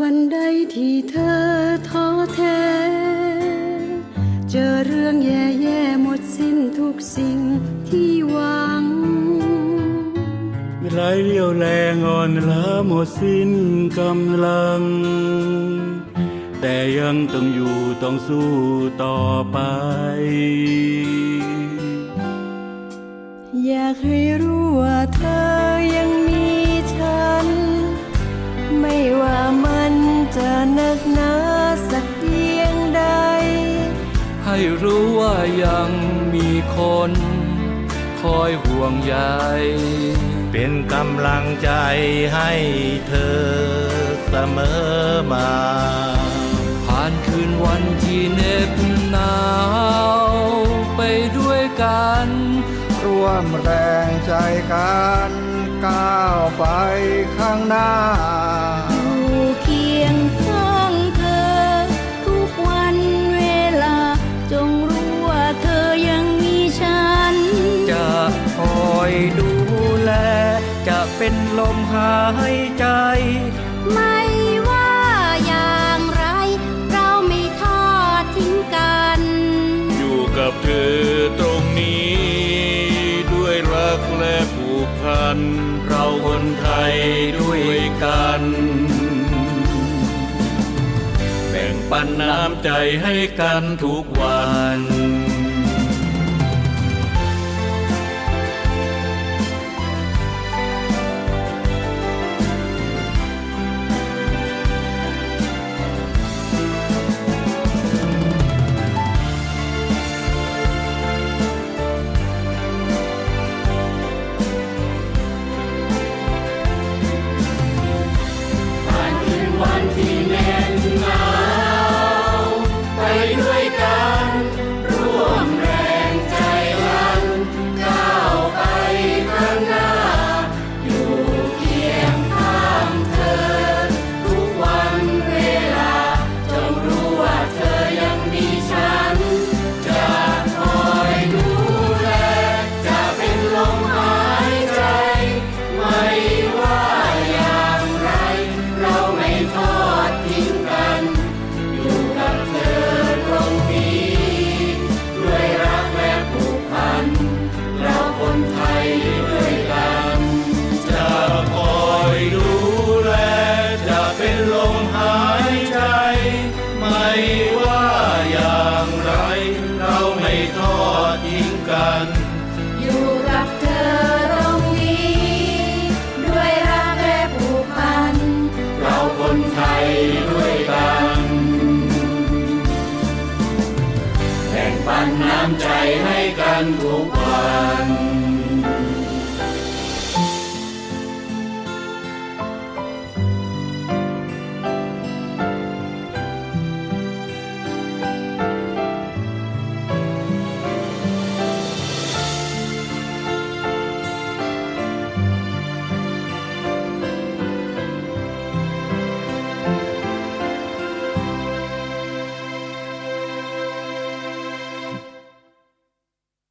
วันใดที่เธอท้อแท้ เจอเรื่องแย่ๆหมดสิ้นทุกสิ่งที่หวังไร้เรี่ยวแรงอ่อนล้าหมดสิ้นกำลัง แต่ยังต้องอยู่ต้องสู้ต่อไป อยากให้ ให้รู้ว่ายังมีคน คอยห่วงใยเป็นกำลังใจให้เธอเสมอมา ผ่านคืนวันที่เหน็บหนาวไปด้วยกัน ร่วมแรงใจกัน ก้าวไปข้างหน้า เป็นลมหายใจ ไม่ว่าอย่างไร เราไม่ทอดทิ้งกัน อยู่กับเธอตรงนี้ ด้วยรักและผูกพัน เราคนไทยด้วยกัน แบ่งปันน้ำใจให้กันทุกวัน แบ่ง